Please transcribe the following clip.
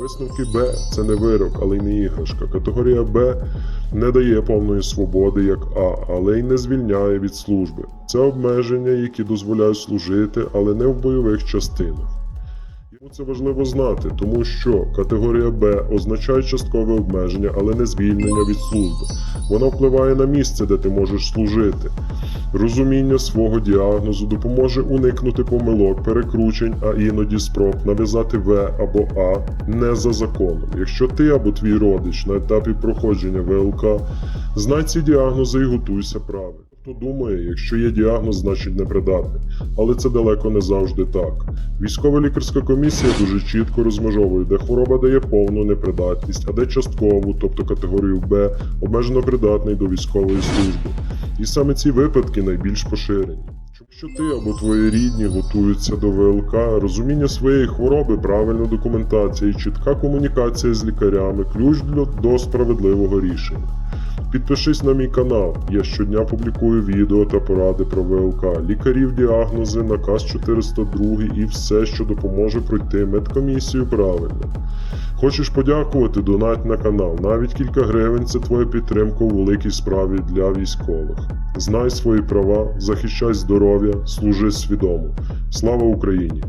Висновки Б це не вирок, але й не іграшка. Категорія Б не дає повної свободи, як А, але й не звільняє від служби. Це обмеження, які дозволяють служити, але не в бойових частинах. Це важливо знати, тому що категорія Б означає часткове обмеження, але не звільнення від служби. Воно впливає на місце, де ти можеш служити. Розуміння свого діагнозу допоможе уникнути помилок, перекручень, а іноді спроб нав'язати В або А не за законом. Якщо ти або твій родич на етапі проходження ВЛК, знай ці діагнози і готуйся правильно. Хто думає, якщо є діагноз, значить непридатний. Але це далеко не завжди так. Військова лікарська комісія дуже чітко розмежовує, де хвороба дає повну непридатність, а де часткову, тобто категорію Б, обмежено придатний до військової служби. І саме ці випадки найбільш поширені. Якщо ти або твої рідні готуються до ВЛК, розуміння своєї хвороби, правильна документація і чітка комунікація з лікарями ключ до справедливого рішення. Підпишись на мій канал. Я щодня публікую відео та поради про ВЛК, лікарів, діагнози, наказ 402 і все, що допоможе пройти медкомісію правильно. Хочеш подякувати, донать на канал. Навіть кілька гривень це твоя підтримка у великій справі для військових. Знай свої права, захищай здоров'я, служи свідомо. Слава Україні!